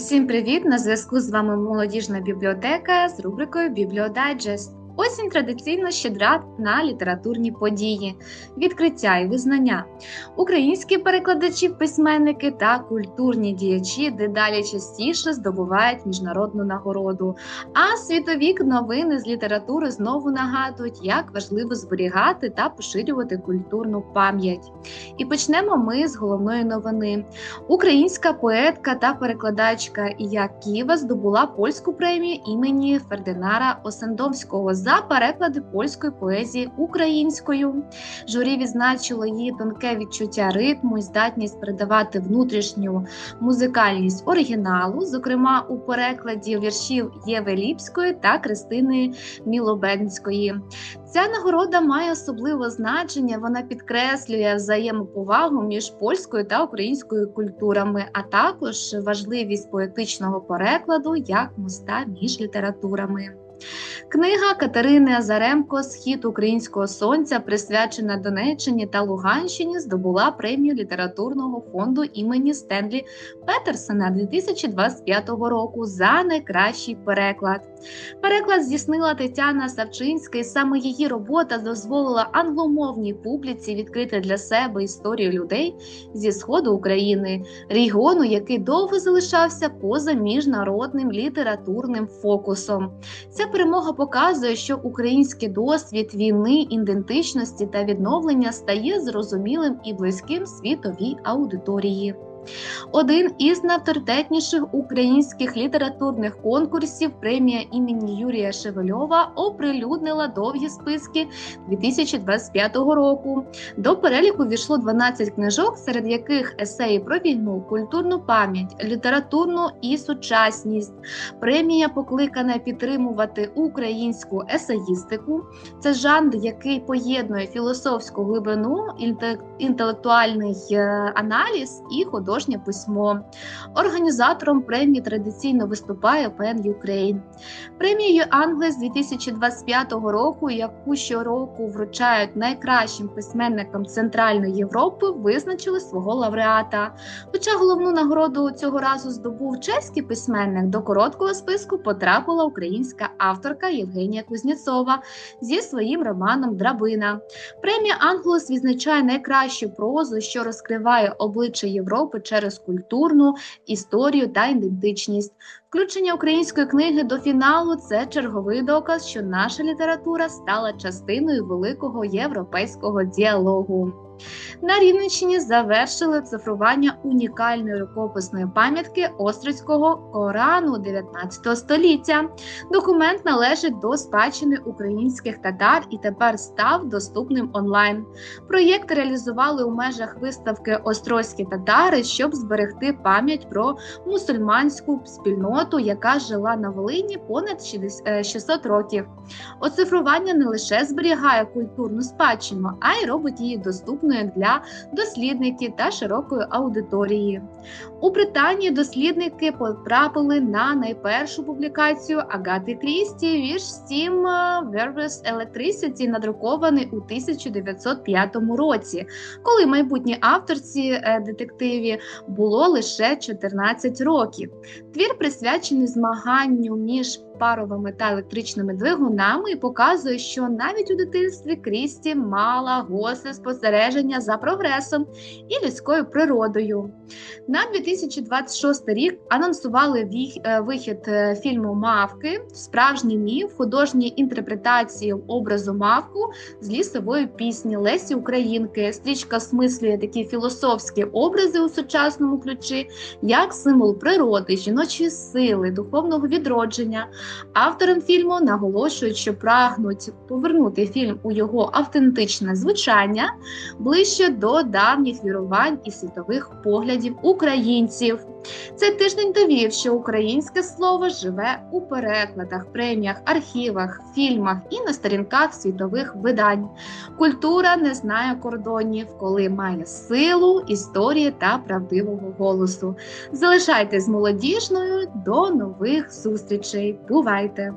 Усім привіт! На зв'язку з вами молодіжна бібліотека з рубрикою Бібліодайджест. Осінь традиційно щедра на літературні події, відкриття і визнання. Українські перекладачі, письменники та культурні діячі дедалі частіше здобувають міжнародну нагороду. А світові новини з літератури знову нагадують, як важливо зберігати та поширювати культурну пам'ять. І почнемо ми з головної новини. Українська поетка та перекладачка Ія Ківа здобула польську премію імені Фердинара Осендовського за переклади польської поезії українською. Журі відзначило її тонке відчуття ритму і здатність передавати внутрішню музикальність оригіналу, зокрема у перекладі віршів Єви Ліпської та Кристини Мілобенської. Ця нагорода має особливе значення. Вона підкреслює взаємоповагу між польською та українською культурами, а також важливість поетичного перекладу як моста між літературами. Книга Катерини Азаремко Схід українського сонця, присвячена Донеччині та Луганщині, здобула премію літературного фонду імені Стенлі Петерсона 2025 року за найкращий переклад. Переклад здійснила Тетяна Савчинська, і саме її робота дозволила англомовній публіці відкрити для себе історію людей зі сходу України, регіону, який довго залишався поза міжнародним літературним фокусом. Ця перемога показує, що український досвід війни, ідентичності та відновлення стає зрозумілим і близьким світовій аудиторії. Один із найавторитетніших українських літературних конкурсів премія імені Юрія Шевельова оприлюднила довгі списки 2025 року. До переліку війшло 12 книжок, серед яких есеї про війну, культурну пам'ять, літературну і сучасність. Премія покликана підтримувати українську есеїстику. Це жанр, який поєднує філософську глибину, інтелектуальний е, аналіз і художню художнє письмо. Організатором премії традиційно виступає PEN Ukraine. Премію Англії з 2025 року, яку щороку вручають найкращим письменникам Центральної Європи, визначили свого лауреата. Хоча головну нагороду цього разу здобув чеський письменник, до короткого списку потрапила українська авторка Євгенія Кузнєцова зі своїм романом Драбина. Премія Англос відзначає найкращу прозу, що розкриває обличчя Європи через культурну історію та ідентичність. Включення української книги до фіналу це черговий доказ, що наша література стала частиною великого європейського діалогу. На Рівненщині завершили цифрування унікальної рукописної пам'ятки Острицького Корану 19 століття. Документ належить до спадщини українських татар і тепер став доступним онлайн. Проєкт реалізували у межах виставки Острозькі татари, щоб зберегти пам'ять про мусульманську спільноту, яка жила на Волині понад 600 е, років. Оцифрування не лише зберігає культурну спадщину, а й робить її доступною доступною для дослідників та широкої аудиторії. У Британії дослідники потрапили на найпершу публікацію Агати Крісті вірш Steam Versus Electricity, надрукований у 1905 році, коли майбутній авторці е, детективі було лише 14 років. Твір присвячений змаганню між паровими та електричними двигунами і показує, що навіть у дитинстві Крісті мала гостре спостереження за прогресом і людською природою. На 2026 рік анонсували е, вихід е, фільму Мавки, справжній міф, художні інтерпретації образу мавку з лісової пісні Лесі Українки. Стрічка осмислює такі філософські образи у сучасному ключі, як символ природи, жіночої сили, духовного відродження. Авторам фільму наголошують, що прагнуть повернути фільм у його автентичне звучання ближче до давніх вірувань і світових поглядів українців. Цей тиждень довів, що українське слово живе у перекладах, преміях, архівах, фільмах і на сторінках світових видань. Культура не знає кордонів, коли має силу, історії та правдивого голосу. Залишайтесь молодіжною до нових зустрічей. Бувайте!